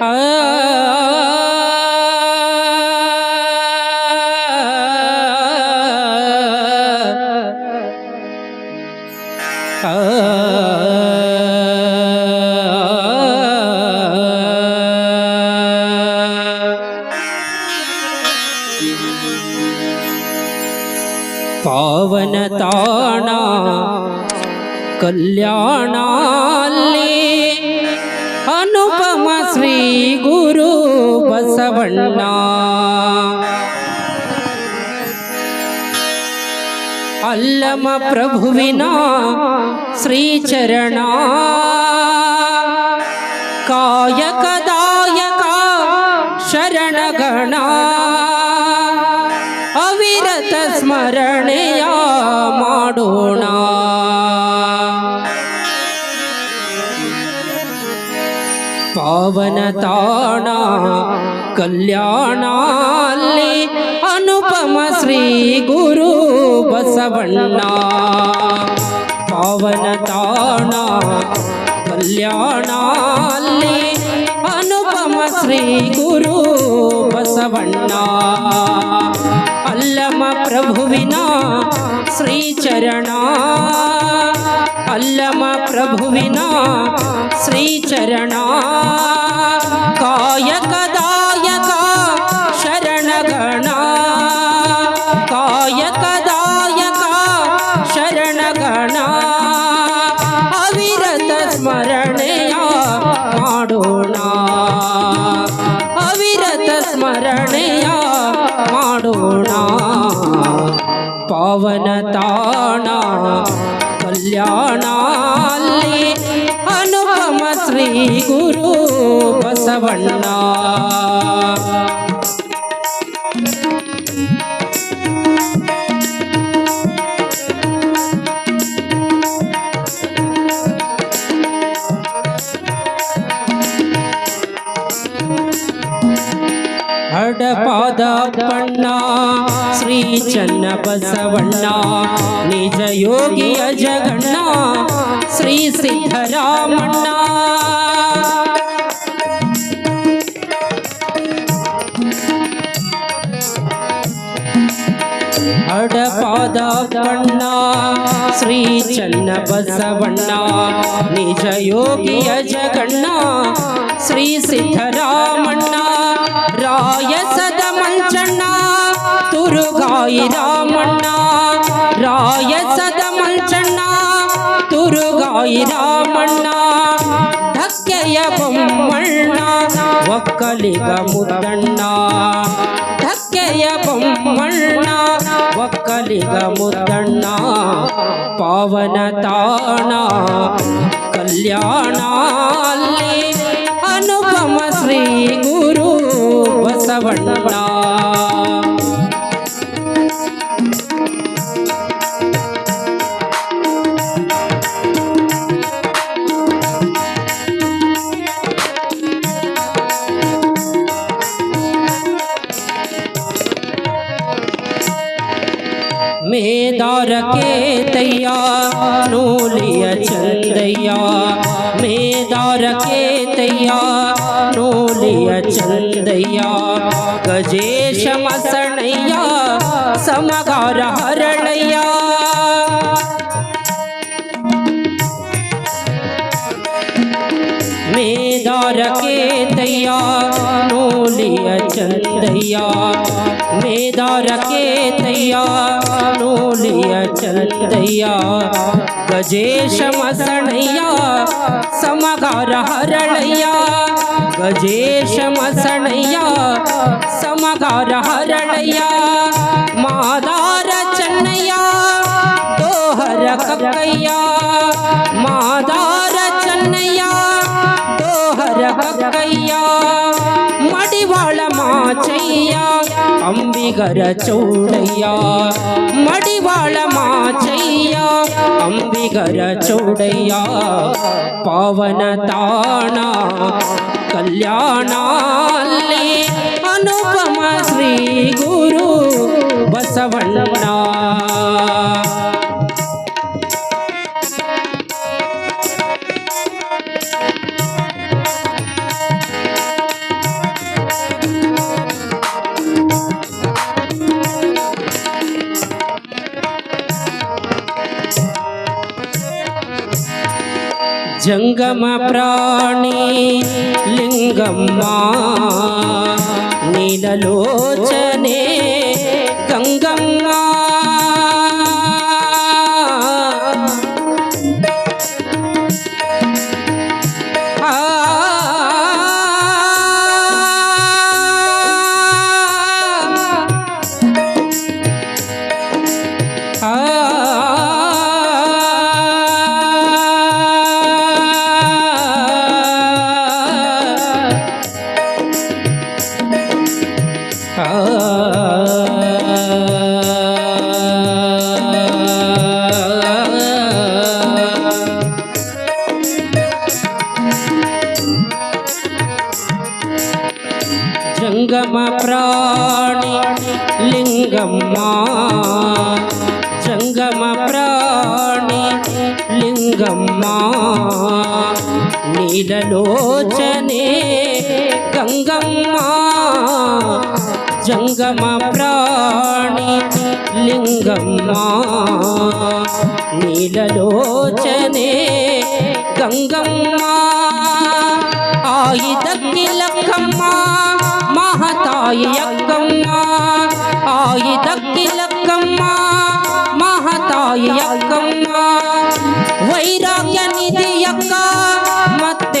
ಆ ಪಾವನ ತಾಣ ಕಲ್ಯಾಣ ಬಸವಣ್ಣ ಅಲ್ಲಮ ಪ್ರಭುವಿನ ಶ್ರೀಚರಣ. ಪಾವನ ತಾಣ ಕಲ್ಯಾಣ ಅನುಪಮ ಶ್ರೀ ಗುರು ಬಸವಣ್ಣ. ಪಾವನ ತಾಣ ಕಲ್ಯಾಣ ಅನುಪಮ ಶ್ರೀ ಗುರು ಬಸವಣ್ಣ. ಅಲ್ಲಮ ಪ್ರಭುವಿನ ಶ್ರೀಚರಣ. ಅಲ್ಲಮ ಪ್ರಭುವಿನ ಶ್ರೀಚರಣ. ಕಾಯಕದಾಯಕ ಶರಣಗಣ. ಕಾಯಕದಾಯಕ ಶರಣಗಣ. ಅವಿರತ ಸ್ಮರಣೆಯ ಮಾಡೋಣ. ಅವಿರತ ಸ್ಮರಣೆಯ ಮಾಡೋಣ. ಪಾವನ ತಾಣ ಕಲ್ಯಾಣ ಅಲ್ಲಿ ಅನುಪಮ ಶ್ರೀ ಗುರು ಬಸವಣ್ಣ. ಶ್ರೀ ಚನ್ನ ಬಸವಣ್ಣ ನಿಜ ಯೋಗಿಯ ಜಗಣ್ಣ ಶ್ರೀ ಸಿದ್ದರಾಮಣ್ಣ ಹಡಪಾದ ಪಣ್ಣ ಶ್ರೀ ಚನ್ನ ಬಸವಣ್ಣ ನಿಜ ಯೋಗಿಯ ಜಗಣ್ಣ ಶ್ರೀ ಸಿದ್ದರಾಮಣ್ಣ ರಾಯಸದ ಮಂಚಣ್ಣ ತುರುಗಾಯಿ ರಾಮಣ್ಣ ರಾಯ ಸದ ಮಂಚಣ್ಣ ತುರುಗಾಯಿ ರಾಮಣ್ಣ ಧಕ್ಕೆಯ ಬೊಮ್ಮಣ್ಣ, ಒಕ್ಕಲಿಗ ಮುದ್ದಣ್ಣ. ಧಕ್ಕೆಯ ಬೊಮ್ಮಣ್ಣ, ಒಕ್ಕಲಿಗ ಮುದ್ದಣ್ಣ. ಪಾವನ ತಾಣ ಕಲ್ಯಾಣ ಅಲ್ಲಿ ಅನುಪಮ ಶ್ರೀ ಗುರು ಬಸವಣ್ಣ. दौर के तैया नोलिया चंदैया में दौर के तैया नोलिया चल दैया गजे क्षमा समगार हरणैया। के दैया नोलिया चंदैया मेदा रखे दैया नोलिया चंदैया गजेश मसणैया समगार हरणैया। गजेश मसणैया समगार हरणैया। मादार चन्नैया तोहर कैया மாச்சையா? அம்பிகர சோடையா? மடிவாள மாச்சையா? அம்பிகர சோடையா? பாவன தானா? கல்யாணாலே அனுபம ஸ்ரீ குரு பசவண்ணா జంగమ ప్రాణీ లింగమ్మా నీలలోచనే గంగమ్మా నీలలోచనే గంగమ్మా జంగమ ప్రాణి లింగమ్మా. నీలలోచనే గంగమ్మా ఆయుధక్కిలక్కమ్మ మహతాయి అక్కమ్మ. ఆయుధక్కిలక్కమ్మ మహతాయి అక్కమ్మ. వైరాగ్య నిధి యొక్క ನಿಧಿಯಕ್ಕ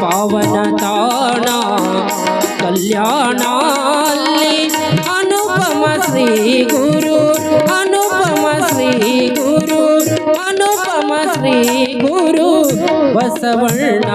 ಪಾವನ ತಾಣ ಕಲ್ಯಾಣ ಅನುಪಮ ಶ್ರೀ ಗುರು ಅನುಪಮ ಶ್ರೀ ಗುರು ಅನುಪಮ ಶ್ರೀ ಗುರು ಬಸವಣ್ಣ.